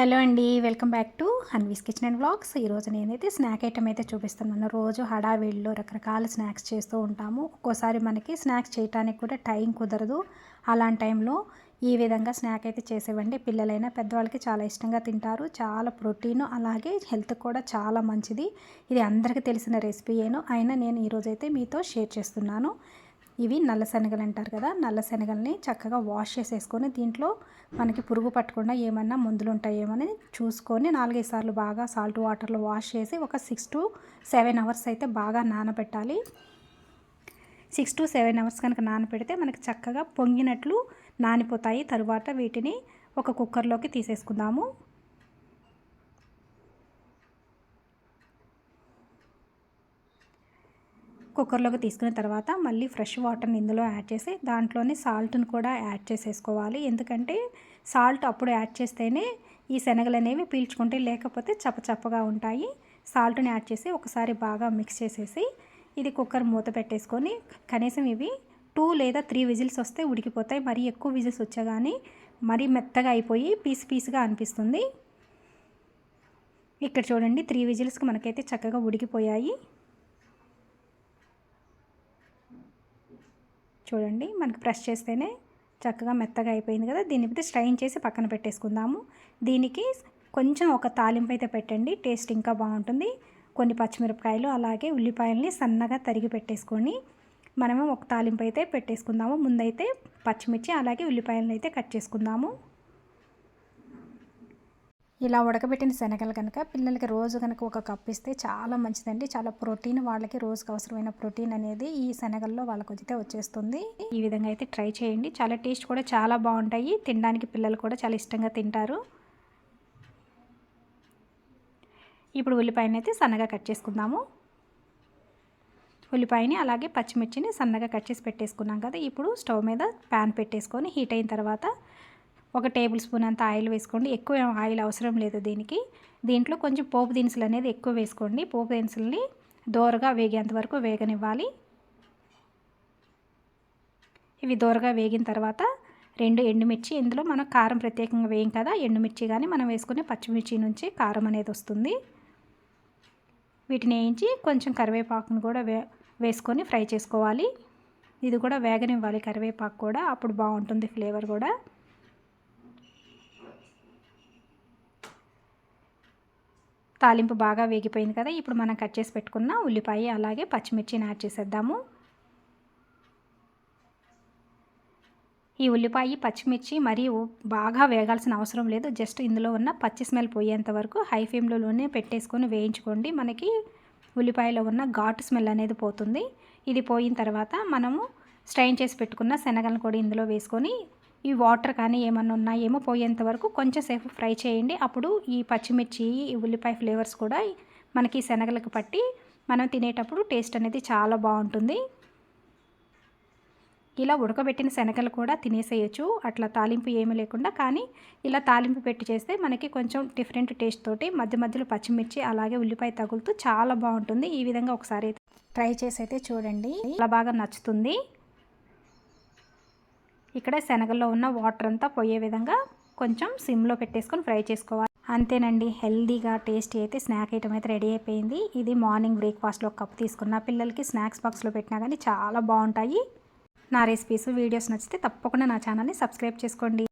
Hello అండి welcome back to Hanvi's kitchen and vlogs. ఈరోజు నేనైతే స్నాక్ ఐటమ్ అయితే చూపిస్తున్నాను రోజు హడావిడిలో రకరకాల స్నాక్స్ చేస్తూ ఉంటాము. ఒక్కోసారి మనకి స్నాక్స్ చేయడానికి కూడా టైం కుదరదు. అలాంటి టైంలో ఈ విధంగా స్నాక్ అయితే చేసేవండి. పిల్లలైనా పెద్దవాళ్ళకి చాలా ఇష్టంగా తింటారు. చాలా ప్రోటీన్ అలాగే హెల్త్ కూడా చాలా మంచిది. ఇది అందరికీ తెలిసిన రెసిపీయేను అయినా నేను ఈరోజైతే మీతో షేర్ చేస్తున్నాను. ఇవి నల్ల శనగలు అంటారు కదా నల్ల శనగల్ని చక్కగా వాష్ చేసేసుకొని దీంట్లో మనకి పురుగు పట్టకుండా ఏమన్నా మందులు ఉంటాయేమని చూసుకొని నాలుగైదు సార్లు బాగా సాల్ట్ వాటర్లో వాష్ చేసి ఒక సిక్స్ టు సెవెన్ అవర్స్ అయితే బాగా నానబెట్టాలి. సిక్స్ టు సెవెన్ అవర్స్ కనుక నానబెడితే మనకి చక్కగా పొంగినట్లు నానిపోతాయి. తరువాత వీటిని ఒక కుక్కర్లోకి తీసేసుకుందాము. కుక్కర్లోకి తీసుకున్న తర్వాత మళ్ళీ ఫ్రెష్ వాటర్ని ఇందులో యాడ్ చేసి దాంట్లోనే సాల్ట్ని కూడా యాడ్ చేసేసుకోవాలి. ఎందుకంటే సాల్ట్ అప్పుడు యాడ్ చేస్తేనే ఈ శనగలు అనేవి పీల్చుకుంటే లేకపోతే చప్పచప్పగా ఉంటాయి. సాల్ట్ని యాడ్ చేసి ఒకసారి బాగా మిక్స్ చేసేసి ఇది కుక్కర్ మూత పెట్టేసుకొని కనీసం ఇవి టూ లేదా త్రీ విజిల్స్ వస్తే ఉడికిపోతాయి. మరీ ఎక్కువ విజిల్స్ వచ్చాగానే మరీ మెత్తగా అయిపోయి పీస్ పీస్గా అనిపిస్తుంది. ఇక్కడ చూడండి త్రీ విజిల్స్కి మనకైతే చక్కగా ఉడికిపోయాయి. చూడండి మనకి ప్రెస్ చేస్తేనే చక్కగా మెత్తగా అయిపోయింది కదా. దీన్ని అయితే స్ట్రైన్ చేసి పక్కన పెట్టేసుకుందాము. దీనికి కొంచెం ఒక తాలింపు అయితే పెట్టండి టేస్ట్ ఇంకా బాగుంటుంది. కొన్ని పచ్చిమిరపకాయలు అలాగే ఉల్లిపాయల్ని సన్నగా తరిగి పెట్టేసుకొని మనము ఒక తాలింపు అయితే పెట్టేసుకుందాము. ముందైతే పచ్చిమిర్చి అలాగే ఉల్లిపాయలను అయితే కట్ చేసుకుందాము. ఇలా ఉడకబెట్టిన శనగలు కనుక పిల్లలకి రోజు కనుక ఒక కప్ ఇస్తే చాలా మంచిదండి. చాలా ప్రోటీన్ వాళ్ళకి రోజుకు అవసరమైన ప్రోటీన్ అనేది ఈ శనగల్లో వాళ్ళకి వచ్చితే వచ్చేస్తుంది. ఈ విధంగా అయితే ట్రై చేయండి. చాలా టేస్ట్ కూడా చాలా బాగుంటాయి. తినడానికి పిల్లలు కూడా చాలా ఇష్టంగా తింటారు. ఇప్పుడు ఉల్లిపాయని అయితే సన్నగా కట్ చేసుకుందాము. ఉల్లిపాయని అలాగే పచ్చిమిర్చిని సన్నగా కట్ చేసి పెట్టేసుకున్నాం కదా. ఇప్పుడు స్టవ్ మీద ప్యాన్ పెట్టేసుకొని హీట్ అయిన తర్వాత ఒక టేబుల్ స్పూన్ అంత ఆయిల్ వేసుకోండి. ఎక్కువ ఆయిల్ అవసరం లేదు దీనికి. దీంట్లో కొంచెం పోపు దినుసులు అనేది ఎక్కువ వేసుకోండి. పోపు దినుసుల్ని దోరగా వేగేంత వరకు వేగనివ్వాలి. ఇవి దోరగా వేగిన తర్వాత రెండు ఎండుమిర్చి ఇందులో మనం కారం ప్రత్యేకంగా వేయం కదా ఎండుమిర్చి కానీ మనం వేసుకునే పచ్చిమిర్చి నుంచి కారం అనేది వస్తుంది. వీటిని వేయించి కొంచెం కరివేపాకును కూడా వే వేసుకొని ఫ్రై చేసుకోవాలి. ఇది కూడా వేగనివ్వాలి కరివేపాకు కూడా అప్పుడు బాగుంటుంది ఫ్లేవర్ కూడా. తాలింపు బాగా వేగిపోయింది కదా ఇప్పుడు మనం కట్ చేసి పెట్టుకున్న ఉల్లిపాయ అలాగే పచ్చిమిర్చిని యాడ్ చేసేద్దాము. ఈ ఉల్లిపాయ పచ్చిమిర్చి మరీ బాగా వేగాల్సిన అవసరం లేదు జస్ట్ ఇందులో ఉన్న పచ్చి స్మెల్ పోయేంత వరకు హై ఫ్లేమ్లోనే పెట్టేసుకొని వేయించుకోండి. మనకి ఉల్లిపాయలో ఉన్న ఘాటు స్మెల్ అనేది పోతుంది. ఇది పోయిన తర్వాత మనము స్ట్రైన్ చేసి పెట్టుకున్న శనగలను కూడా ఇందులో వేసుకొని ఈ వాటర్ కానీ ఏమన్నా ఉన్నాయేమో పోయేంత వరకు కొంచెం సేపు ఫ్రై చేయండి. అప్పుడు ఈ పచ్చిమిర్చి ఈ ఉల్లిపాయ ఫ్లేవర్స్ కూడా మనకి శనగలకు పట్టి మనం తినేటప్పుడు టేస్ట్ అనేది చాలా బాగుంటుంది. ఇలా ఉడకబెట్టిన శనగలు కూడా తినేసేయచ్చు. అట్లా తాలింపు ఏమీ లేకుండా కానీ ఇలా తాలింపు పెట్టి చేస్తే మనకి కొంచెం డిఫరెంట్ టేస్ట్ తోటి మధ్య మధ్యలో పచ్చిమిర్చి అలాగే ఉల్లిపాయ తగులుతూ చాలా బాగుంటుంది. ఈ విధంగా ఒకసారి ట్రై చేసి అయితే చూడండి. చాలా బాగా నచ్చుతుంది. ఇక్కడ శనగల్లో ఉన్న వాటర్ అంతా పోయే విధంగా కొంచెం సిమ్లో పెట్టేసుకొని ఫ్రై చేసుకోవాలి. అంతేనండి హెల్దీగా టేస్టీ అయితే స్నాక్ ఐటమ్ అయితే రెడీ అయిపోయింది. ఇది మార్నింగ్ బ్రేక్ఫాస్ట్లో కప్ తీసుకున్న పిల్లలకి స్నాక్స్ బాక్స్లో పెట్టినా కానీ చాలా బాగుంటాయి. నా రెసిపీస్ వీడియోస్ నచ్చితే తప్పకుండా నా ఛానల్ని సబ్స్క్రైబ్ చేసుకోండి.